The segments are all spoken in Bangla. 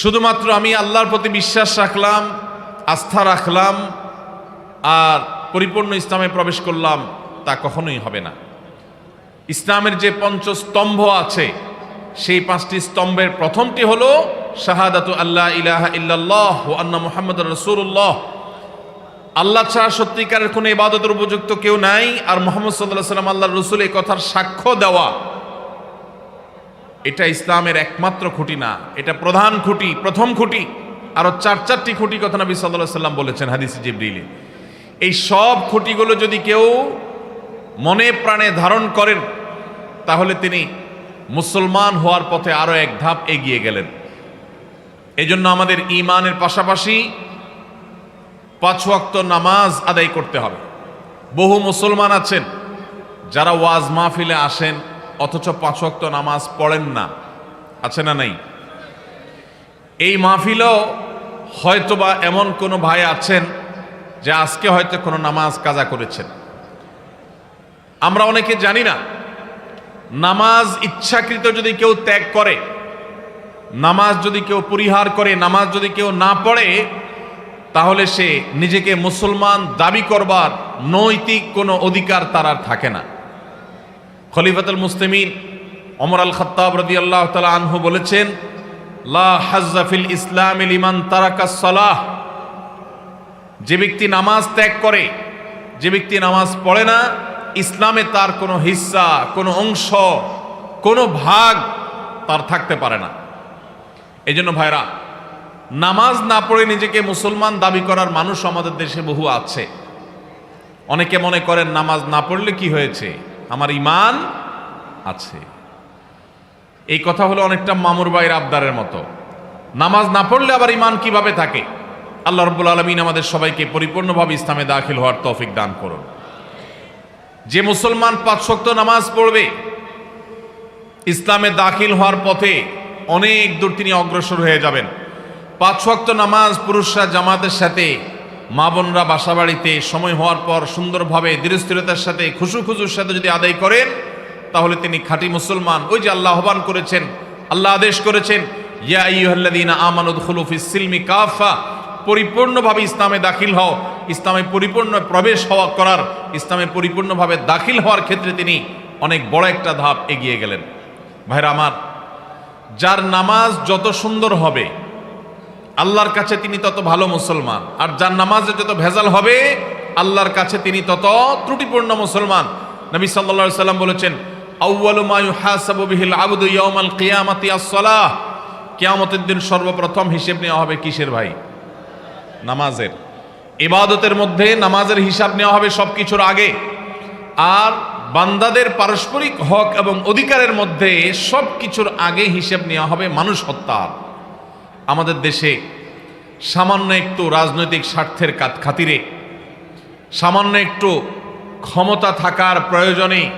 শুধুমাত্র আমি আল্লাহর প্রতি বিশ্বাস রাখলাম, আস্থা রাখলাম আর পরিপূর্ণ ইসলামে প্রবেশ করলাম, তা কখনোই হবে না। ইসলামের যে পঞ্চস্তম্ভ আছে, সেই পাঁচটি স্তম্ভের প্রথমটি হলো শাহাদাতু আল্লাহ ইলাহা ও আন্না মুহাম্মদ রসুল্লাহ আল্লাহ ছাড়া সত্যিকারের কোনো ইবাদতের উপযুক্ত কেউ নাই, আর মোহাম্মদ সাল্লাহ সাল্লাম আল্লাহ রসুল এই কথার সাক্ষ্য দেওয়া এটা ইসলামের একমাত্র খুঁটি না, এটা প্রধান খুঁটি, প্রথম খুঁটি। আরও চার, চারটি খুঁটি কথা নবী সাল্লাহ সাল্লাম বলেছেন হাদিস জিবরিলে এই সব খুঁটিগুলো যদি কেউ মনে প্রাণে ধারণ করেন, তাহলে তিনি মুসলমান হওয়ার পথে আরও এক ধাপ এগিয়ে গেলেন। এজন্য আমাদের ইমানের পাশাপাশি পাঁচ ওয়াক্ত নামাজ আদায় করতে হবে। বহু মুসলমান আছেন, যারা ওয়াজ মাহফিলে আসেন অথচ পাঁচ ওয়াক্ত নামাজ পড়েন না। আছে না নাই? এই মাহফিলেও হয়তোবা এমন কোনো ভাই আছেন যে আজকে হয়তো কোনো নামাজ কাজা করেছেন। আমরা অনেকে জানি না, নামাজ ইচ্ছাকৃত যদি কেউ ত্যাগ করে, নামাজ যদি কেউ পরিহার করে, নামাজ যদি কেউ না পড়ে, তাহলে সে নিজেকে মুসলমান দাবি করবার নৈতিক কোনো অধিকার তার আর থাকে না। খলিফাতুল মুসলিমিন অমর আল খত্তাব রদি আল্লাহ তালা আনহু বলেছেন, লা হাজ্জাফিল ইসলাম ইমান তারাকা সালাহ। যে ব্যক্তি নামাজ ত্যাগ করে, যে ব্যক্তি নামাজ পড়ে না, ইসলামে তার কোনো হিস্সা কোনো অংশ, কোনো ভাগ তার থাকতে পারে না। এই জন্য ভাইরা, নামাজ না পড়ে নিজেকে মুসলমান দাবি করার মানুষ আমাদের দেশে বহু আছে। অনেকে মনে করেন, নামাজ না পড়লে কি হয়েছে? আমার ইমান আছে। এই কথা হলো অনেকটা মামুর বাইর আবদারের মতো। নামাজ না পড়লে আবার ইমান কীভাবে থাকে? আল্লাহ রব্বুল আলমিন আমাদের সবাইকে পরিপূর্ণভাবে ইসলামে দাখিল হওয়ার তৌফিক দান করুন। যে মুসলমান পাঁচ শক্ত নামাজ পড়বে, ইসলামে দাখিল হওয়ার পথে অনেক দূর তিনি অগ্রসর হয়ে যাবেন। পাঁচ ওয়াক্ত নামাজ পুরুষরা জামাতের সাথে মা বোনরা বাসা বাড়িতে সময় হওয়ার পর সুন্দরভাবে দৃঢ়স্থিরতার সাথে, খুশু খুশুর সাথে যদি আদায় করেন, তাহলে তিনি খাঁটি মুসলমান। ওই যে আল্লাহ আহ্বান করেছেন, আল্লাহ আদেশ করেছেন, ইয়া কাফা পরিপূর্ণভাবে ইসলামে দাখিল হও। ইসলামে পরিপূর্ণ প্রবেশ হওয়া করার, ইসলামে পরিপূর্ণভাবে দাখিল হওয়ার ক্ষেত্রে তিনি অনেক বড় একটা ধাপ এগিয়ে গেলেন। ভাইরা আমার, যার নামাজ যত সুন্দর হবে আল্লাহর কাছে তিনি তত ভালো মুসলমান। আর যার নামাজে যত ভেজাল হবে, আল্লাহর কাছে তিনি তত ত্রুটিপূর্ণ মুসলমান। নবী সাল্লা সাল্লাম বলেছেন কিয়ামতের দিন সর্বপ্রথম হিসেব নেওয়া হবে কিসের ভাই? নামাজের। ইবাদতের মধ্যে নামাজের হিসাব নেওয়া হবে সব কিছুর আগে। আর বান্দাদের পারস্পরিক হক এবং অধিকারের মধ্যে সব কিছুর আগে হিসেব নেওয়া হবে মানুষ হত্যার। আমাদের দেশে সামান্য একটু রাজনৈতিক স্বার্থের খাতিরে, সামান্য একটু ক্ষমতা থাকার প্রয়োজনে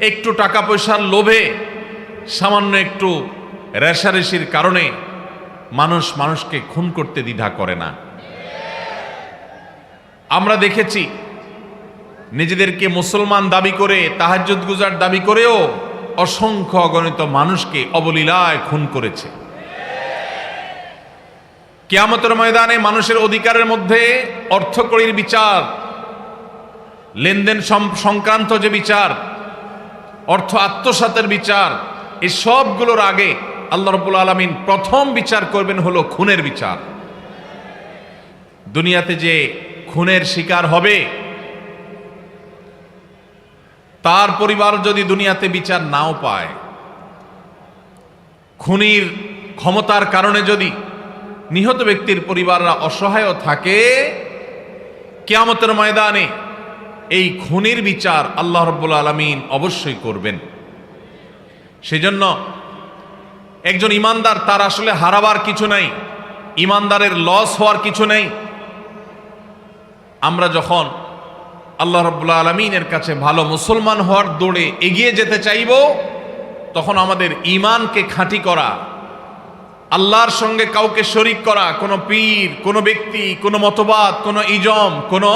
একটু টাকা পয়সার লোভে সামান্য একটু রেশারেশির কারণে মানুষ মানুষকে খুন করতে দ্বিধা করে না। আমরা দেখেছি নিজেদেরকে মুসলমান দাবি করে, তাহাজ্জুদ গুজার দাবি করেও অসংখ্য অগণিত মানুষকে অবলীলায় খুন করেছে। কেয়ামতের ময়দানে মানুষের অধিকারের মধ্যে অর্থকরীর বিচার, লেনদেন সংক্রান্ত যে বিচার, অর্থ আত্মসাতের বিচার এই সবগুলোর আগে আল্লাহ রবুল আলমিন প্রথম বিচার করবেন হলো খুনের বিচার। দুনিয়াতে যে খুনের শিকার হবে, তার পরিবার যদি দুনিয়াতে বিচার নাও পায়, খুনির ক্ষমতার কারণে যদি নিহত ব্যক্তির পরিবাররা অসহায় থাকে। কেয়ামতের ময়দানে এই খুনির বিচার আল্লাহ রব্বুল আলমিন অবশ্যই করবেন। সেজন্য একজন ইমানদার তার আসলে হারাবার কিছু নাই, ইমানদারের লস হওয়ার কিছু নেই। আমরা যখন আল্লাহ রব্বুল্লা আলমিনের কাছে ভালো মুসলমান হওয়ার দৌড়ে এগিয়ে যেতে চাইব, তখন আমাদের ইমানকে খাঁটি করা আল্লাহর সঙ্গে কাউকে শরিক করা, কোনো পীর, কোনো ব্যক্তি, কোনো মতবাদ, কোনো ইজম, কোনো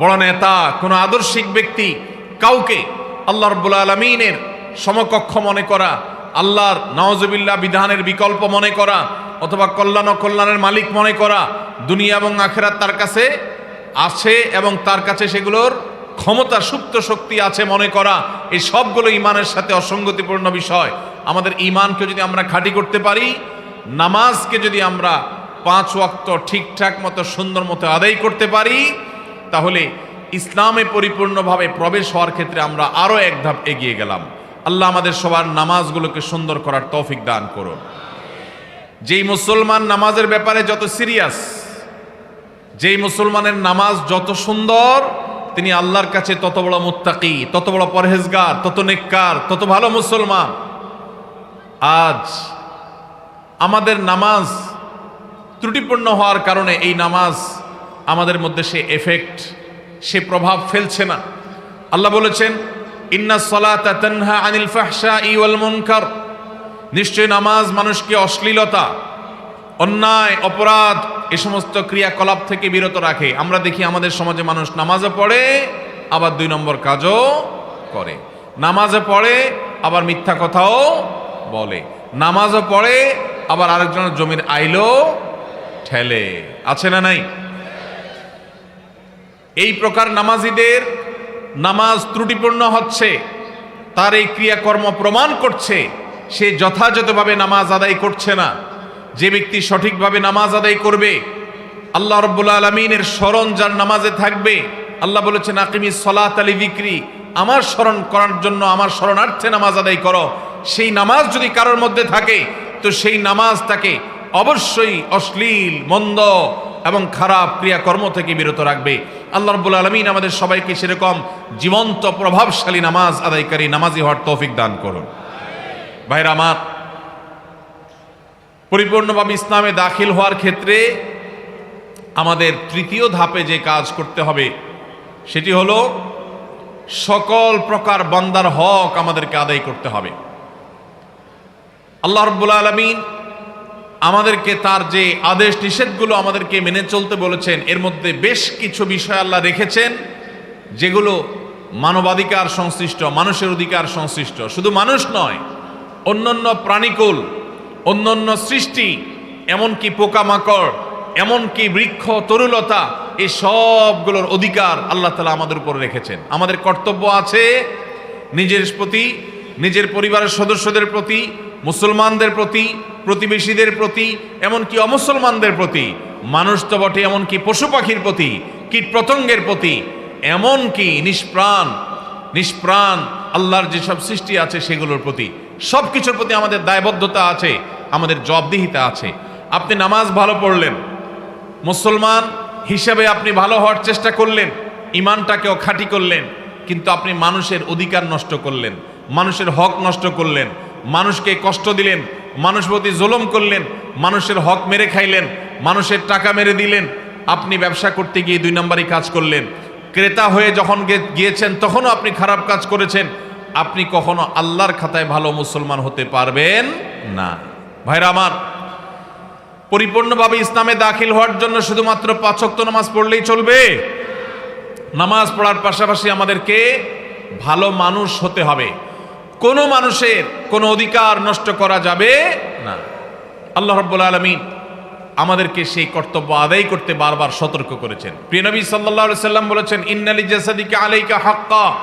বড় নেতা, কোনো আদর্শিক ব্যক্তি, কাউকে আল্লাহ রব্বুল আলমিনের সমকক্ষ মনে করা, আল্লাহর নওয়াজবিল্লা বিধানের বিকল্প মনে করা, অথবা কল্যাণ কল্যাণের মালিক মনে করা, দুনিয়া এবং আখেরাত তার কাছে আছে এবং তার কাছে সেগুলোর ক্ষমতা সুপ্ত শক্তি আছে মনে করা, এই সবগুলো ইমানের সাথে অসঙ্গতিপূর্ণ বিষয়। আমাদের ইমানকে যদি আমরা খাঁটি করতে পারি নামাজকে যদি আমরা পাঁচ ওয়াক্ত ঠিকঠাক মতো, সুন্দর মতো আদায় করতে পারি, তাহলে ইসলামে পরিপূর্ণভাবে প্রবেশ হওয়ার ক্ষেত্রে আমরা আরও এক ধাপ এগিয়ে গেলাম। আল্লাহ আমাদের সবার নামাজগুলোকে সুন্দর করার তৌফিক দান করুন। যেই মুসলমান নামাজের ব্যাপারে যত সিরিয়াস, যেই মুসলমানের নামাজ যত সুন্দর, তিনি আল্লাহর কাছে তত বড় মুত্তাকি, তত বড় পরহেজগার, তত নেককার, তত ভালো মুসলমান। আজ আমাদের নামাজ ত্রুটিপূর্ণ হওয়ার কারণে এই নামাজ আমাদের মধ্যে সে এফেক্ট সে প্রভাব ফেলছে না। আল্লাহ বলেছেন, ইন্না সলাতা আনিল ফাহশা ইওয়াল মুনকার। নিশ্চয় নামাজ মানুষকে অশ্লীলতা, অন্যায়, অপরাধ, এ সমস্ত ক্রিয়াকলাপ থেকে বিরত রাখে। আমরা দেখি আমাদের সমাজে মানুষ নামাজও পড়ে, আবার দুই নম্বর কাজও করে। নামাজে পড়ে, আবার মিথ্যা কথাও বলে। নামাজও পড়ে আবার আরেকজনের জমির আইলো ঠেলে। আছে না নাই? এই প্রকার নামাজিদের নামাজ ত্রুটিপূর্ণ হচ্ছে, তার এই ক্রিয়াকর্ম প্রমাণ করছে, সে যথাযথভাবে নামাজ আদায় করছে না। যে ব্যক্তি সঠিকভাবে নামাজ আদায় করবে, আল্লাহ রব্বুল আলমিনের স্মরণ যার নামাজে থাকবে, আল্লাহ বলেছেন, আকিমি সলাত আলী বিক্রি আমার স্মরণ করার জন্য আমার স্মরণার্থে নামাজ আদায় করো। সেই নামাজ যদি কারোর মধ্যে থাকে তো সেই নামাজ তাকে অবশ্যই অশ্লীল, মন্দ এবং খারাপ ক্রিয়াকর্ম থেকে বিরত রাখবে। আল্লাহ রব্বুল আলমিন আমাদের সবাইকে সেরকম জীবন্ত, প্রভাবশালী নামাজ আদায়কারী নামাজি হওয়ার তৌফিক দান করুন। ভাইরা আমার, পরিপূর্ণভাবে ইসলামে দাখিল হওয়ার ক্ষেত্রে আমাদের তৃতীয় ধাপে যে কাজ করতে হবে, সেটি হলো সকল প্রকার বান্দার হক আমাদেরকে আদায় করতে হবে। আল্লাহ রব্বুল আলমিন আমাদেরকে তার যে আদেশ নিষেধগুলো আমাদেরকে মেনে চলতে বলেছেন, এর মধ্যে বেশ কিছু বিষয় আল্লাহ রেখেছেন, যেগুলো মানবাধিকার সংশ্লিষ্ট, মানুষের অধিকার সংশ্লিষ্ট। শুধু মানুষ নয়, অন্যান্য প্রাণীকুল, অন্যান্য সৃষ্টি, এমনকি পোকামাকড়, এমনকি বৃক্ষ, তরুলতা এই সবগুলোর অধিকার আল্লাহ তালা আমাদের উপর রেখেছেন। আমাদের কর্তব্য আছে নিজের প্রতি, নিজের পরিবারের সদস্যদের প্রতি মুসলমানদের প্রতি, প্রতিবেশীদের প্রতি, এমনকি অমুসলমানদের প্রতি, মানুষ তো বটে এমনকি পশু পাখির প্রতি, কীট পতঙ্গের প্রতি, এমনকি নিষ্প্রাণ নিষ্প্রাণ আল্লাহর যেসব সৃষ্টি আছে সেগুলোর প্রতি সব কিছুর প্রতি আমাদের দায়বদ্ধতা আছে, আমাদের জবদিহিতা আছে। আপনি নামাজ ভালো পড়লেন, মুসলমান হিসাবে আপনি ভালো হওয়ার চেষ্টা করলেন ইমানটাকেও খাঁটি করলেন, কিন্তু আপনি মানুষের অধিকার নষ্ট করলেন, মানুষের হক নষ্ট করলেন মানুষকে কষ্ট দিলেন, মানুষ প্রতি জুলুম করলেন, মানুষের হক মেরে খাইলেন, মানুষের টাকা মেরে দিলেন, আপনি ব্যবসা করতে গিয়ে দুই নম্বরই কাজ করলেন। ক্রেতা হয়ে যখন গিয়েছেন, তখনও আপনি খারাপ কাজ করেছেন। আপনি কখনো আল্লাহর খাতায় ভালো মুসলমান হতে পারবেন না। ভাইরা আমার, পরিপূর্ণভাবে ইসলামে দাখিল হওয়ার জন্য শুধুমাত্র পাঁচক্ত নামাজ পড়লেই চলবে। নামাজ পড়ার পাশাপাশি আমাদেরকে ভালো মানুষ হতে হবে। কোনো মানুষের কোনো অধিকার নষ্ট করা যাবে না। আল্লাহ রব্বুল আলমিন আমাদেরকে সেই কর্তব্য আদায় করতে বারবার সতর্ক করেছেন। প্রিয়নবী সাল্লাহ সাল্লাম বলেছেন, ইন্নালি জাসাদিকে আলাইকা হাক্কা।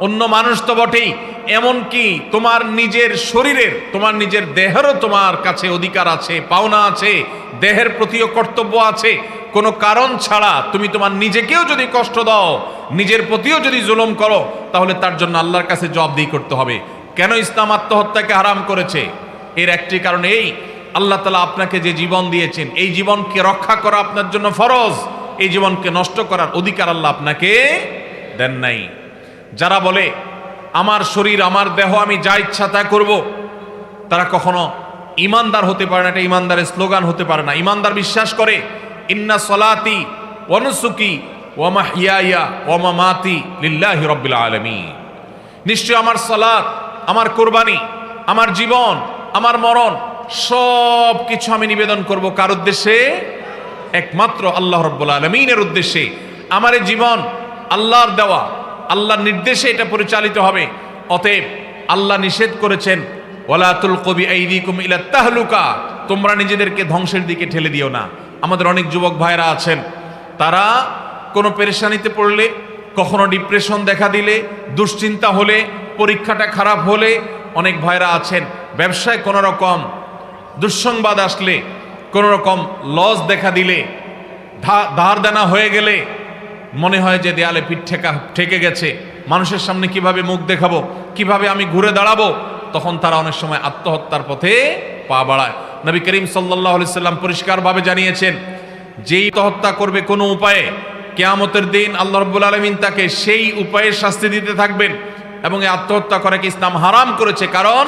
অন্য মানুষ তো বটেই, এমনকি তোমার নিজের শরীরের, তোমার নিজের দেহেরও তোমার কাছে অধিকার আছে, পাওনা আছে, দেহের প্রতিও কর্তব্য আছে। কোনো কারণ ছাড়া তুমি তোমার নিজেকেও যদি কষ্ট দাও, নিজের প্রতিও যদি জুলুম করো, তাহলে তার জন্য আল্লাহর কাছে জবাবদিহি করতে হবে। কেন ইসলাম আত্মহত্যাকে হারাম করেছে? এর একটি কারণ এই, আল্লাহ তালা আপনাকে যে জীবন দিয়েছেন, এই জীবনকে রক্ষা করা আপনার জন্য ফরজ। এই জীবনকে নষ্ট করার অধিকার আল্লাহ আপনাকে দেন নাই। যারা বলে, আমার শরীর, আমার দেহ, আমি যা ইচ্ছা তা করব, তারা কখনো ইমানদার হতে পারে না, এটা ইমানদারের স্লোগান হতে পারে না। ইমানদার বিশ্বাস করে, ইন্না সলাতি ওয়ানুসুকি ওয়ামা হিয়া ওয়ামা মাতি লিল্লাহি রব্বিল আলমী নিশ্চয় আমার সালাত আমার কোরবানি, আমার জীবন, আমার মরণ সব কিছু আমি নিবেদন করব কার উদ্দেশ্যে? একমাত্র আল্লাহ রব্বুল আলমিনের উদ্দেশ্যে। আমার জীবন আল্লাহর দেওয়া, আল্লাহর নির্দেশে এটা পরিচালিত হবে। অতএব আল্লাহ নিষেধ করেছেন ওলাতুল কবি আইদিকুম ইলা তাহলুকা তোমরা নিজেদেরকে ধ্বংসের দিকে ঠেলে দিও না। আমাদের অনেক যুবক ভাইরা আছেন, তারা কোনো পেরেশানিতে পড়লে, কখনো ডিপ্রেশন দেখা দিলে, দুশ্চিন্তা হলে পরীক্ষাটা খারাপ হলে অনেক ভাইরা আছেন, ব্যবসায় কোনো রকম দুঃসংবাদ আসলে কোনো রকম লস দেখা দিলে ধার দেনা হয়ে গেলে মনে হয় যে দেয়ালে পিঠ ঠেকা ঠেকে গেছে। মানুষের সামনে কীভাবে মুখ দেখাবো, কীভাবে আমি ঘুরে দাঁড়াবো, তখন তারা অনেক সময় আত্মহত্যার পথে পা বাড়ায়। নবী করিম সাল্লাহ সাল্লাম পরিষ্কারভাবে জানিয়েছেন, যেই আত্মহত্যা করবে কোনো উপায়ে, কেয়ামতের দিন আল্লাহ রব্বুল আলমিন তাকে সেই উপায়ে শাস্তি দিতে থাকবেন। এবং এই আত্মহত্যা করাকে ইসলাম হারাম করেছে? কারণ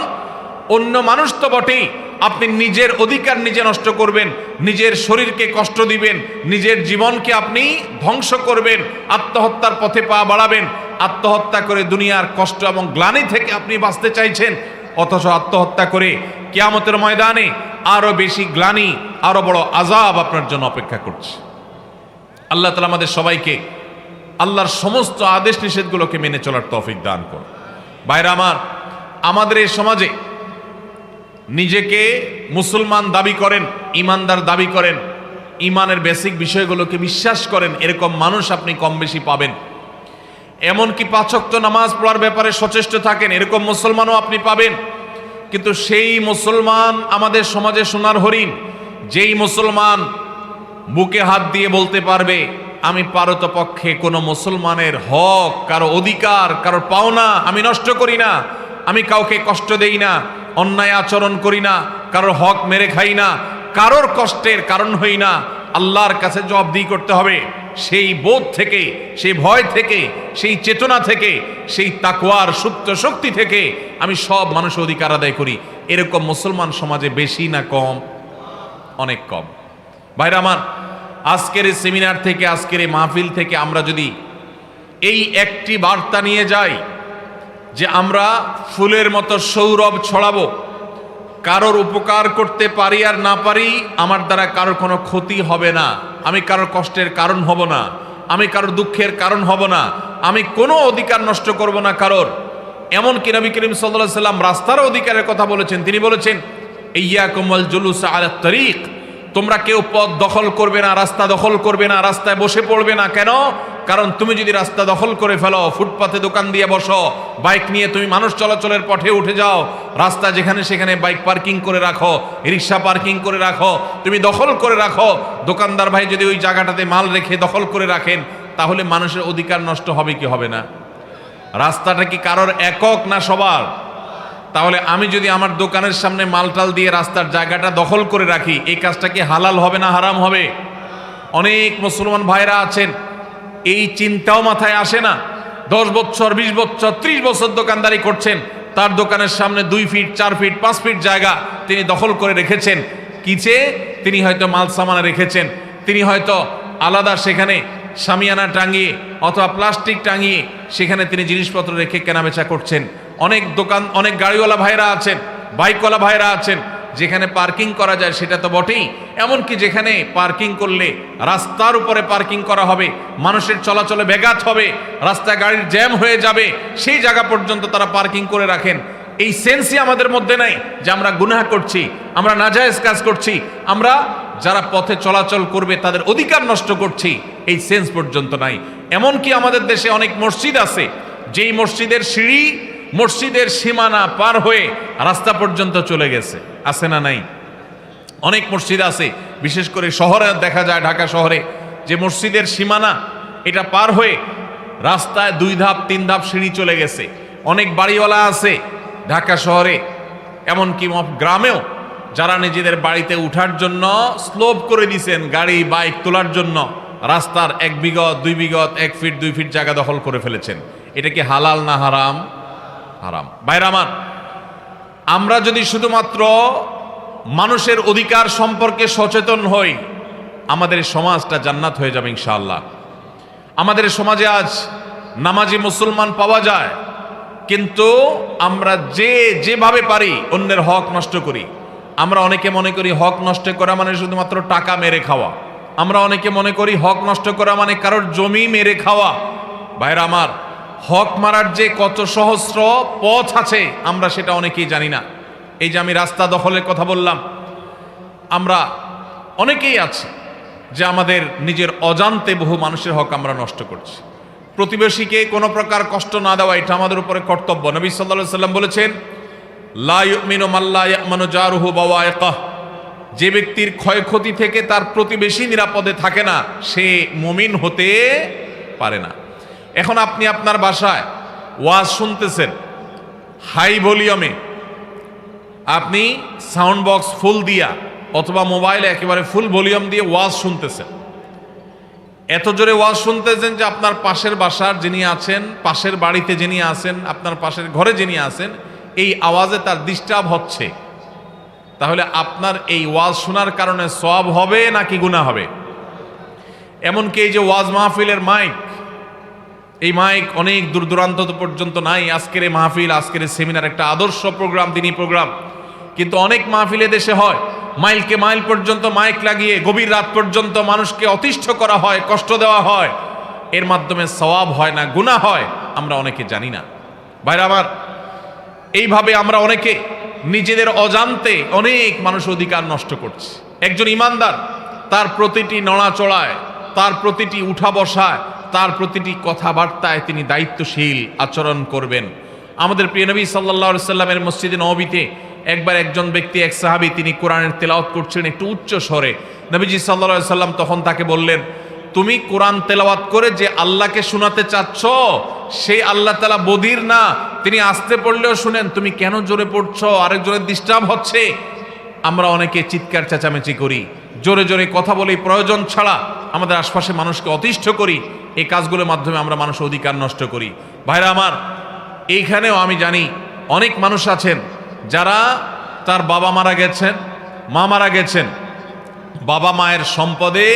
অন্য মানুষ তো বটেই। আপনি নিজের অধিকার নিজে নষ্ট করবেন, নিজের শরীরকে কষ্ট দিবেন, নিজের জীবনকে আপনি ধ্বংস করবেন, আত্মহত্যার পথে পা বাড়াবেন, আত্মহত্যা করে দুনিয়ার কষ্ট এবং গ্লানি থেকে আপনি বাঁচতে চাইছেন, অথচ আত্মহত্যা করে কেয়ামতের ময়দানে আরও বেশি গ্লানি, আরও বড় আজাব আপনার জন্য অপেক্ষা করছে। আল্লাহ তালা আমাদের সবাইকে আল্লাহর সমস্ত আদেশ নিষেধগুলোকে মেনে চলার তৌফিক দান কর বাইরে আমার, আমাদের এই সমাজে নিজেকে মুসলমান দাবি করেন, ইমানদার দাবি করেন, ইমানের বেসিক বিষয়গুলোকে বিশ্বাস করেন, এরকম মানুষ আপনি কম বেশি পাবেন। এমনকি পাচক্ত নামাজ পড়ার ব্যাপারে সচেষ্ট থাকেন, এরকম মুসলমানও আপনি পাবেন। কিন্তু সেই মুসলমান আমাদের সমাজে সোনার হরিণ, যেই মুসলমান বুকে হাত দিয়ে বলতে পারবে আমি পারতপক্ষে কোনো মুসলমানের হক, কারও অধিকার কারও পাওনা আমি নষ্ট করি না। আমি কাউকে কষ্ট দেই না, অন্যায় আচরণ করি না, কারোর হক মেরে খাই না, কারোর কষ্টের কারণ হই না। আল্লাহর কাছে জবাবদিহি করতে হবে, সেই বোধ থেকে, সেই ভয় থেকে, সেই চেতনা থেকে, সেই তাকুয়ার সুপ্ত শক্তি থেকে আমি সব মানুষ অধিকার আদায় করি। এরকম মুসলমান সমাজে বেশি না কম, অনেক কম। ভাইরা আমার আজকের এই সেমিনার থেকে, আজকের এই মাহফিল থেকে আমরা যদি এই একটি বার্তা নিয়ে যাই যে আমরা ফুলের মতো সৌরভ ছড়াবো, কারোর উপকার করতে পারি আর না পারি, আমার দ্বারা কারোর কোনো ক্ষতি হবে না। আমি কারোর কষ্টের কারণ হব না। আমি কারোর দুঃখের কারণ হব না। আমি কোনো অধিকার নষ্ট করব না কারোর। এমন কি নবী করিম সাল্লাহ সাল্লাম রাস্তার অধিকারের কথা বলেছেন। তিনি বলেছেন ইয়া কোমল জুলুস আলা তরিক। তোমরা কেউ পথ দখল করবে না, রাস্তা দখল করবে না, রাস্তায় বসে পড়বে না। কেন? কারণ তুমি যদি রাস্তা দখল করে ফেলো ফুটপাথে দোকান দিয়ে বসো, বাইক নিয়ে তুমি মানুষ চলাচলের পথে উঠে যাও, রাস্তা যেখানে সেখানে বাইক পার্কিং করে রাখো, রিক্সা পার্কিং করে রাখো, তুমি দখল করে রাখো। দোকানদার ভাই যদি ওই জায়গাটাতে মাল রেখে দখল করে রাখেন, তাহলে মানুষের অধিকার নষ্ট হবে কি হবে না? রাস্তাটা কি কারোর একক না সবার? তাহলে আমি যদি আমার দোকানের সামনে মালটাল দিয়ে রাস্তার জায়গাটা দখল করে রাখি, এই কাজটা কি হালাল হবে না হারাম হবে? অনেক মুসলমান ভাইরা আছেন, এই চিন্তাও মাথায় আসে না। দশ বছর বিশ বছর ত্রিশ বছর দোকানদারি করছেন, তার দোকানের সামনে দুই ফিট, চার ফিট, পাঁচ ফিট জায়গা তিনি দখল করে রেখেছেন। কিচে তিনি হয়তো মাল সামানা রেখেছেন, তিনি হয়তো আলাদা সেখানে সামিয়ানা টাঙিয়ে অথবা প্লাস্টিক টাঙিয়ে সেখানে তিনি জিনিসপত্র রেখে কেনাবেচা করছেন। অনেক দোকান, অনেক গাড়িওয়ালা ভাইরা আছেন, বাইকওয়ালা ভাইরা আছেন, যেখানে পার্কিং করা যায় সেটা তো বটেই। এমনকি যেখানে পার্কিং করলে রাস্তার উপরে পার্কিং করা হবে, মানুষের চলাচলে ব্যাঘাত হবে, রাস্তায় গাড়ির জ্যাম হয়ে যাবে, সেই জায়গা পর্যন্ত তারা পার্কিং করে রাখেন। এই সেন্সই আমাদের মধ্যে নাই যে আমরা গুনাহ করছি, আমরা নাজায়েজ কাজ করছি, আমরা যারা পথে চলাচল করবে তাদের অধিকার নষ্ট করছি, এই সেন্স পর্যন্ত নাই। এমনকি আমাদের দেশে অনেক মসজিদ আছে, যেই মসজিদের সিঁড়ি মসজিদের সীমানা পার হয়ে রাস্তা পর্যন্ত চলে গেছে। আছে না নাই? অনেক মসজিদ আছে, বিশেষ করে শহরে দেখা যায়, ঢাকা শহরে, যে মসজিদের সীমানা, এটা পার হয়ে রাস্তায় দুই ধাপ, তিন ধাপ সিঁড়ি চলে গেছে। অনেক বাড়িওয়ালা আছে ঢাকা শহরে, এমনকি গ্রামেও, যারা নিজেদের বাড়িতে উঠার জন্য স্লোপ করে দিছেন, গাড়ি, বাইক তোলার জন্য, রাস্তার এক বিগত, দুই বিগত, এক ফিট, দুই ফিট জায়গা দখল করে ফেলেছেন। এটা কি হালাল না হারাম? হারাম। আমার, আমরা যদি শুধুমাত্র মানুষের অধিকার সম্পর্কে সচেতন হই, আমাদের সমাজটা জান্নাত হয়ে যাবে ইনশাআল্লাহ। আমাদের সমাজে আজ নামাজি মুসলমান পাওয়া যায়, কিন্তু আমরা যে যেভাবে পারি অন্যের হক নষ্ট করি। আমরা অনেকে মনে করি হক নষ্ট করা মানে শুধুমাত্র টাকা মেরে খাওয়া। আমরা অনেকে মনে করি হক নষ্ট করা মানে কারোর জমি মেরে খাওয়া। ভাইরা আমার হক মারার যে কত সহস্র পথ আছে, আমরা সেটা অনেকেই জানি না। এই যে আমি রাস্তা দখলের কথা বললাম, আমরা অনেকেই আছি যে আমাদের নিজের অজান্তে বহু মানুষের হক আমরা নষ্ট করছি। প্রতিবেশীকে কোনো প্রকার কষ্ট না দেওয়া, এটা আমাদের উপরে কর্তব্য। নবী সাল্লাহ সাল্লাম বলেছেন, লা ইউমিনু মাল্লা ইয়ামানু জারুহু বাওয়াইকাহ। যে ব্যক্তির ক্ষয়ক্ষতি থেকে তার প্রতিবেশী নিরাপদে থাকে না, সে মুমিন হতে পারে না। এখন আপনি আপনার বাসায় ওয়াজ শুনতেছেন। হাই ভলিউমে। আপনি সাউন্ড বক্স ফুল দিয়া অথবা মোবাইলে একেবারে ফুল ভলিউম দিয়ে ওয়াজ শুনতেছেন। এত জোরে ওয়াজ শুনতেছেন যে আপনার পাশের বাসার যিনি আছেন, পাশের বাড়িতে যিনি আছেন, আপনার পাশের ঘরে যিনি আছেন, এই আওয়াজে তার ডিস্টার্ব হচ্ছে। তাহলে আপনার এই ওয়াজ শোনার কারণে সব হবে নাকি গুণা হবে? এমনকি এই যে ওয়াজ মাহফিলের মাইক এই মাইক অনেক দূর দূরান্ত পর্যন্ত নাই। আজকের এই মাহফিল, আজকের এই সেমিনার একটা আদর্শ প্রোগ্রাম দিনই প্রোগ্রাম। কিন্তু অনেক মাহফিলে দেশে হয়। মাইলকে মাইল পর্যন্ত মাইক লাগিয়ে, গভীর রাত পর্যন্ত মানুষকে অতিষ্ঠ করা হয়, কষ্ট দেওয়া হয়। এর মাধ্যমে সওয়াব হয় না গুণা হয়, আমরা অনেকে জানি না। ভাইরা আমার, এইভাবে আমরা অনেকে নিজেদের অজান্তে অনেক মানুষ অধিকার নষ্ট করছে। একজন ইমানদার, তার প্রতিটি নড়াচড়ায়, তার প্রতিটি উঠা বসায় তার প্রতিটি কথাবার্তায় তিনি দায়িত্বশীল আচরণ করবেন। আমাদের প্রিয় নবী সাল্লাহ সাল্লামের মসজিদে নবীতে একবার একজন ব্যক্তি, এক সাহাবি তিনি কোরআনের তেলাওয়াত করছিলেন একটু উচ্চ স্বরে। নবীজি সাল্লাহ সাল্লাম তখন তাকে বললেন, তুমি কোরআন তেলাওয়াত করে যে আল্লাহকে শোনাতে চাচ্ছ, সেই আল্লাহ তালা বদির না। তিনি আসতে পড়লেও শুনেন, তুমি কেন জোরে পড়ছো? আরেকজনের ডিস্টার্ব হচ্ছে। আমরা অনেকে চিৎকার চেঁচামেচি করি, জোরে জোরে কথা বলি, প্রয়োজন ছাড়া আমাদের আশপাশে মানুষকে অতিষ্ঠ করি। এই কাজগুলোর মাধ্যমে আমরা মানুষ অধিকার নষ্ট করি। ভাইরা আমার, এইখানেও আমি জানি অনেক মানুষ আছেন যারা তার বাবা মারা গেছেন, মা মারা গেছেন। বাবা মায়ের সম্পদে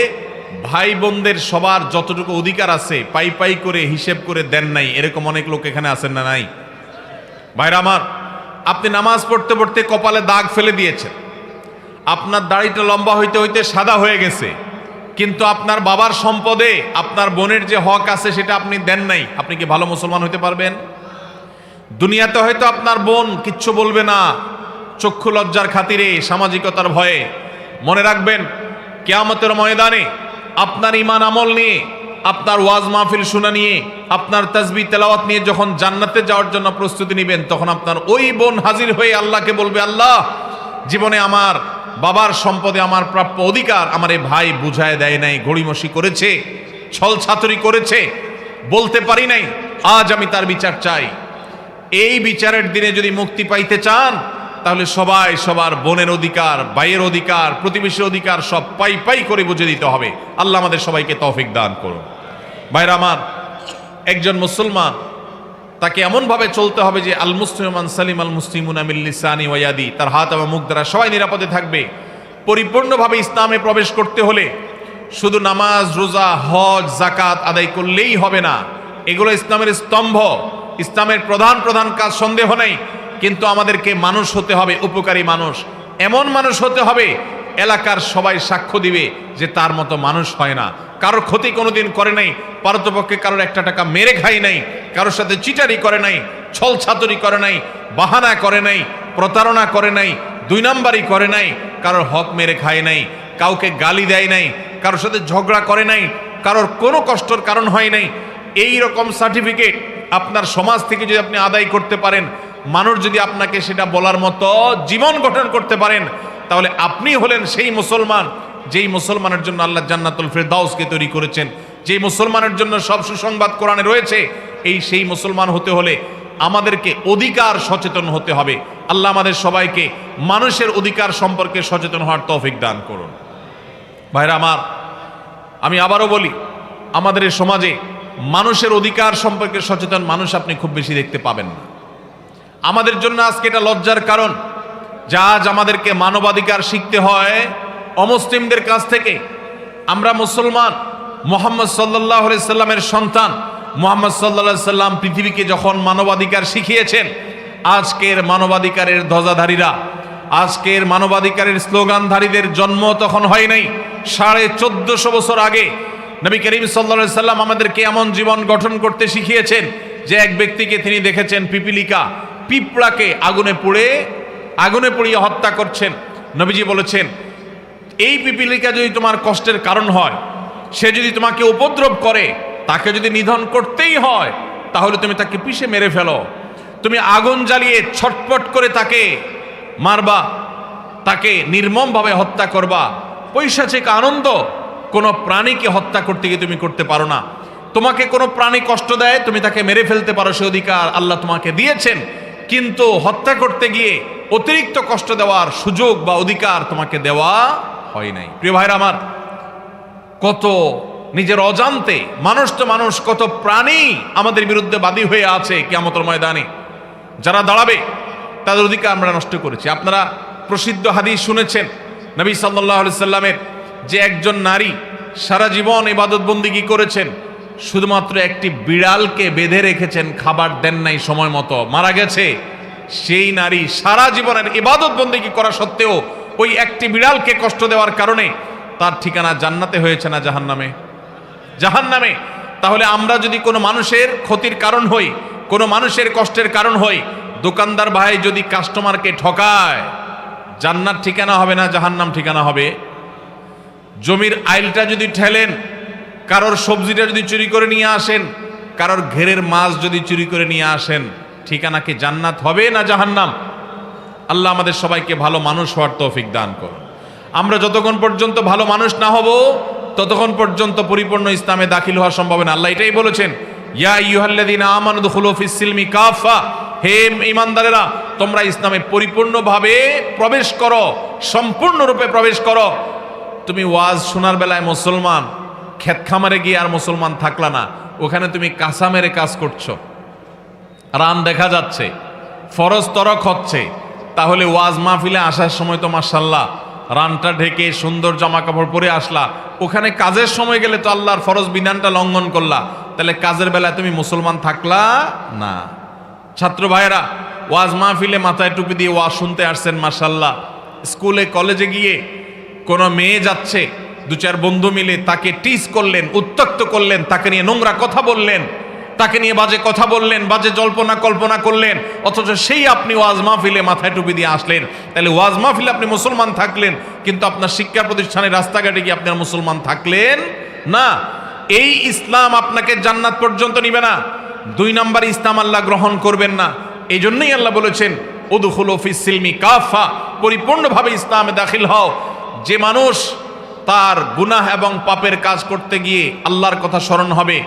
ভাই বোনদের সবার যতটুকু অধিকার আছে, পাই পাই করে হিসেব করে দেন নাই। এরকম অনেক লোক এখানে আছেন না নাই? ভাইরা আমার, আপনি নামাজ পড়তে পড়তে কপালে দাগ ফেলে দিয়েছেন। আপনার দাড়িটা লম্বা হইতে হইতে সাদা হয়ে গেছে। কিন্তু আপনার বাবার সম্পদে আপনার বোনের যে হক আছে সেটা আপনি দেন নাই। আপনি কি ভালো মুসলমান হতে পারবেন? দুনিয়াতে হয়তো আপনার বোন কিচ্ছু বলবে না, চক্ষু লজ্জার খাতিরে, সামাজিকতার ভয়ে। মনে রাখবেন, কেয়ামতের ময়দানে আপনার ইমান আমল নিয়ে, আপনার ওয়াজ মাহফিল শোনা নিয়ে, আপনার তাজবি তেলাওয়াত নিয়ে যখন জান্নাতে যাওয়ার জন্য প্রস্তুতি নেবেন, তখন আপনার ওই বোন হাজির হয়ে আল্লাহকে বলবে, আল্লাহ, জীবনে আমার বাবার সম্পদে আমার প্রাপ্য অধিকার আমার এই ভাই বুঝায় দেয় নাই, গড়িমসি করেছে, ছল ছাতুরি করেছে, বলতে পারি নাই, আজ আমি তার বিচার চাই। এই বিচারের দিনে যদি মুক্তি পাইতে চান, তাহলে সবাই সবার বোনের অধিকার, ভাইয়ের অধিকার, প্রতিবেশীর অধিকার সব পাই পাই করে বুঝে দিতে হবে। আল্লাহ আমাদের সবাইকে তৌফিক দান করুন। ভাইরা আমার, একজন মুসলমান তাকে এমনভাবে চলতে হবে যে আল মুসলিমান সালিম আল মুসলিমুন আমিল্লিসানি ওয়াদি তার হাত এবং মুখ দ্বারা সবাই নিরাপদে থাকবে। পরিপূর্ণভাবে ইসলামে প্রবেশ করতে হলে শুধু নামাজ, রোজা, হজ জাকাত আদায় করলেই হবে না। এগুলো ইসলামের স্তম্ভ। ইসলামের প্রধান প্রধান কাজ সন্দেহ নেই। কিন্তু আমাদেরকে মানুষ হতে হবে, উপকারী মানুষ। এমন মানুষ হতে হবে এলাকার সবাই সাক্ষ্য দিবে যে তার মতো মানুষ হয় না। কারোর ক্ষতি কোনোদিন করে নাই, পারতপক্ষে কারোর একটা টাকা মেরে খাই নাই, কারোর সাথে চিটারি করে নাই, ছল ছাতুরি করে নাই, বাহানা করে নাই, প্রতারণা করে নাই, দুই নাম্বারই করে নাই, কারোর হক মেরে খায় নাই, কাউকে গালি দেয় নাই, কারোর সাথে ঝগড়া করে নাই, কারোর কোনো কষ্টর কারণ হয় নাই। এই রকম সার্টিফিকেট আপনার সমাজ থেকে যদি আপনি আদায় করতে পারেন, মানুষ যদি আপনাকে সেটা বলার মতো জীবন গঠন করতে পারেন তাহলে আপনি হলেন সেই মুসলমান, যেই মুসলমানের জন্য আল্লাহ জান্নাতুল ফেরদাউসকে তৈরি করেছেন, যেই মুসলমানের জন্য সব সুসংবাদ কোরআনে রয়েছে, এই সেই মুসলমান হতে হলে আমাদেরকে অধিকার সচেতন হতে হবে। আল্লাহ আমাদের সবাইকে মানুষের অধিকার সম্পর্কে সচেতন হওয়ার তৌফিক দান করুন। ভাইরা আমার, আমি আবারও বলি, আমাদের এই সমাজে মানুষের অধিকার সম্পর্কে সচেতন মানুষ আপনি খুব বেশি দেখতে পাবেন না। আমাদের জন্য আজকে এটা লজ্জার কারণ যা আজ আমাদেরকে মানবাধিকার শিখতে হয় অমুসলিমদের কাছ থেকে। আমরা মুসলমান, মোহাম্মদ সাল্লাহ সাল্লামের সন্তান। মোহাম্মদ সাল্লা সাল্লাম পৃথিবীকে যখন মানবাধিকার শিখিয়েছেন, আজকের মানবাধিকারের ধ্বজাধারীরা, আজকের মানবাধিকারের স্লোগানধারীদের জন্ম তখন হয় নাই। সাড়ে চোদ্দশো বছর আগে নবী করিম সাল্লা সাল্লাম আমাদেরকে এমন জীবন গঠন করতে শিখিয়েছেন যে এক ব্যক্তিকে তিনি দেখেছেন পিপিলিকা। পিঁপড়াকে আগুনে পুড়ে আগুনে পড়িয়ে হত্যা করছেন। নবীজি বলেছেন, এই পিপিলিকা যদি তোমার কষ্টের কারণ হয়, সে যদি তোমাকে উপদ্রব করে, তাকে যদি নিধন করতেই হয়, তাহলে তুমি তাকে পিষে মেরে ফেলো। তুমি আগুন জ্বালিয়ে ছটপট করে তাকে মারবা, তাকে নির্মমভাবে হত্যা করবা। পৈশাচিক আনন্দ কোনো প্রাণীকে হত্যা করতে গিয়ে তুমি করতে পারো না। তোমাকে কোনো প্রাণী কষ্ট দেয়, তুমি তাকে মেরে ফেলতে পারো, সে অধিকার আল্লাহ তোমাকে দিয়েছেন। কিন্তু হত্যা করতে গিয়ে অতিরিক্ত কষ্ট দেওয়ার সুযোগ বা অধিকার তোমাকে দেওয়া হয় নাই। প্রিয় ভাইরা আমার, কত নিজের অজান্তে, মানুষ তো মানুষ, কত প্রাণী আমাদের বিরুদ্ধে বাদী হয়ে আছে কেমতর ময়দানে। যারা দাঁড়াবে, তাদের অধিকার আমরা নষ্ট করেছি। আপনারা প্রসিদ্ধ হাদিস শুনেছেন, নবী সাল্লাহ সাল্লামের যে একজন নারী সারা জীবন ইবাদত বন্দিগি করেছেন? শুধুমাত্র একটি বিড়ালকে বেঁধে রেখেছেন, খাবার দেন নাই সময় মতো। মারা গেছে সেই নারী সারা জীবনের ইবাদত বন্দিগি করা সত্ত্বেও ওই একটি বিড়ালকে কষ্ট দেওয়ার কারণে তার ঠিকানা জান্নাতে হয়েছে না জাহান্নামে? জাহান্নামে। তাহলে আমরা যদি কোনো মানুষের ক্ষতির কারণ হই, কোনো মানুষের কষ্টের কারণ হই, দোকানদার ভাই যদি কাস্টমারকে ঠকায়, জান্নাত ঠিকানা হবে না জাহান্নাম ঠিকানা হবে? জমির আইলটা যদি ঠেলেন কারোর সবজিটা যদি চুরি করে নিয়ে আসেন, কারোর ঘেরের মাছ যদি চুরি করে নিয়ে আসেন, ঠিকানা কি জান্নাত হবে না জাহান্নাম? আল্লাহ আমাদের সবাইকে ভালো মানুষ হওয়ার তৌফিক দান করুন। আমরা যতক্ষণ পর্যন্ত ভালো মানুষ না হব, ততক্ষণ পর্যন্ত পরিপূর্ণ ইসলামে দাখিল হওয়া সম্ভব না। আল্লাহ এটাই বলেছেন, ইয়া ইউহাল্লাদিন আমানুদ খুলুফিস সিলমি কাফা হে ইমানদারেরা তোমরা ইসলামে পরিপূর্ণভাবে প্রবেশ করো, সম্পূর্ণরূপে প্রবেশ করো। তুমি ওয়াজ শোনার বেলায় মুসলমান ক্ষেত খামারে গিয়ে আর মুসলমান থাকলা না। ওখানে তুমি কাঁচা মেরে কাজ করছ। রান দেখা যাচ্ছে। ফরজ তরক হচ্ছে। তাহলে ওয়াজ মাহফিলে আসার সময় তো মার্শাল্লাহ রানটা ঢেকে সুন্দর জামা কাপড় পরে আসলা। ওখানে কাজের সময় গেলে তো আল্লাহর ফরজ বিধানটা লঙ্ঘন করলা। তাহলে কাজের বেলায় তুমি মুসলমান থাকলা না। ছাত্র ভাইয়েরা, ওয়াজ মাহফিলে মাথায় টুপি দিয়ে ওয়াজ শুনতে আসছেন মার্শাল্লাহ স্কুলে, কলেজে গিয়ে কোনো মেয়ে যাচ্ছে দু চার বন্ধু মিলে তাকে টিস করলেন উত্তক্ত করলেন, তাকে নিয়ে নোংরা কথা বললেন, তাকে নিয়ে বাজে কথা বললেন, বাজে জল্পনা কল্পনা করলেন, অথচ সেই আপনি ওয়াজ মাহফিলে মাথায় টুপি দিয়ে আসলেন। তাহলে ওয়াজ মাহফিলে আপনি মুসলমান থাকলেন, কিন্তু আপনার শিক্ষা প্রতিষ্ঠানে রাস্তাঘাটে গিয়ে আপনার মুসলমান থাকলেন? না। এই ইসলাম আপনাকে জান্নাত পর্যন্ত নিবে না। দুই নাম্বার ইসলাম আল্লাহ গ্রহণ করবেন না। এই জন্যই আল্লাহ বলেছেন, উদুখুল অফিস সিলমি কাফা। পরিপূর্ণভাবে ইসলামে দাখিল হও। যে মানুষ তার গুনাহ এবং পাপের কাজ করতে গিয়ে আল্লাহর কথা স্মরণ হবে,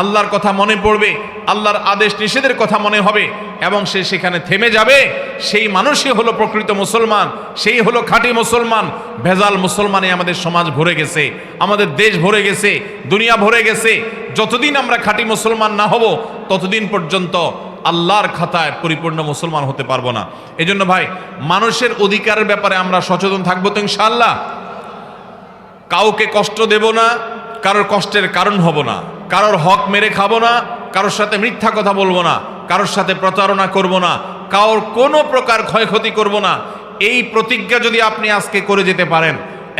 আল্লাহর কথা মনে পড়বে, আল্লাহর আদেশ নিষেধের কথা মনে হবে এবং সে সেখানে থেমে যাবে। সেই মানুষই হলো প্রকৃত মুসলমান, সেই হলো খাঁটি মুসলমান। ভেজাল মুসলমানে আমাদের সমাজ ভরে গেছে, আমাদের দেশ ভরে গেছে, দুনিয়া ভরে গেছে। যতদিন আমরা খাঁটি মুসলমান না হব, ততদিন পর্যন্ত আল্লাহর খাতায় পরিপূর্ণ মুসলমান হতে পারব না। এজন্য ভাই, মানুষের অধিকারের ব্যাপারে আমরা সচেতন থাকব তো ইনশাআল্লাহ। কাউকে কষ্ট দেব না, কারোর কষ্টের কারণ হব না। কারোর হক মেরে খাব না, কারোর সাথে মিথ্যা কথা বলব না, কারোর সাথে প্রতারণা করব না, কারোর কোনো প্রকার ক্ষয়ক্ষতি করব না। এই প্রতিজ্ঞা যদি আপনি আজকে করে যেতে পারেন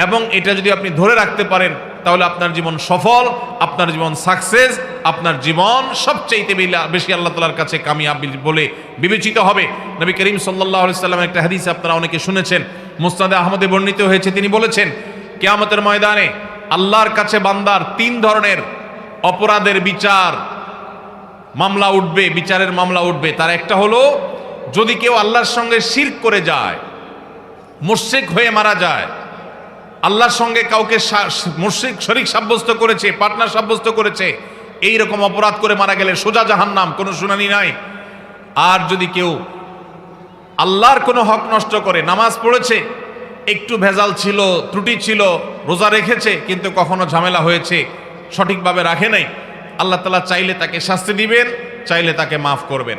এবং এটা যদি আপনি ধরে রাখতে পারেন, তাহলে আপনার জীবন সফল, আপনার জীবন সাকসেস, আপনার জীবন সবচেয়ে বেশি আল্লাহ তালার কাছে কামিয়াব বলে বিবেচিত হবে। নবী করিম সাল্লাহ সাল্লামের একটা হাদিস আপনারা অনেকে শুনেছেন, মুস্তাদে আহমদে বর্ণিত হয়েছে। তিনি বলেছেন কেয়ামতের ময়দানে আল্লাহর কাছে বান্দার তিন ধরনের অপরাধের বিচার মামলা উঠবে, বিচারের মামলা উঠবে। তার একটা হলো, যদি কেউ আল্লাহর সঙ্গে শির্ক করে যায় মুর্শিক হয়ে মারা যায়, আল্লাহর সঙ্গে কাউকে মুর্শিক শরিক সাব্যস্ত করেছে, পার্টনার সাব্যস্ত করেছে এই রকম অপরাধ করে মারা গেলে সোজা জাহান্নাম, কোনো শুনানি নাই। আর যদি কেউ আল্লাহর কোনো হক নষ্ট করে, নামাজ পড়েছে একটু ভেজাল ছিল, ত্রুটি ছিল, রোজা রেখেছে, কিন্তু কখনো ঝামেলা হয়েছে, সঠিকভাবে রাখে নাই। আল্লাহ তালা চাইলে তাকে শাস্তি দিবেন, চাইলে তাকে মাফ করবেন।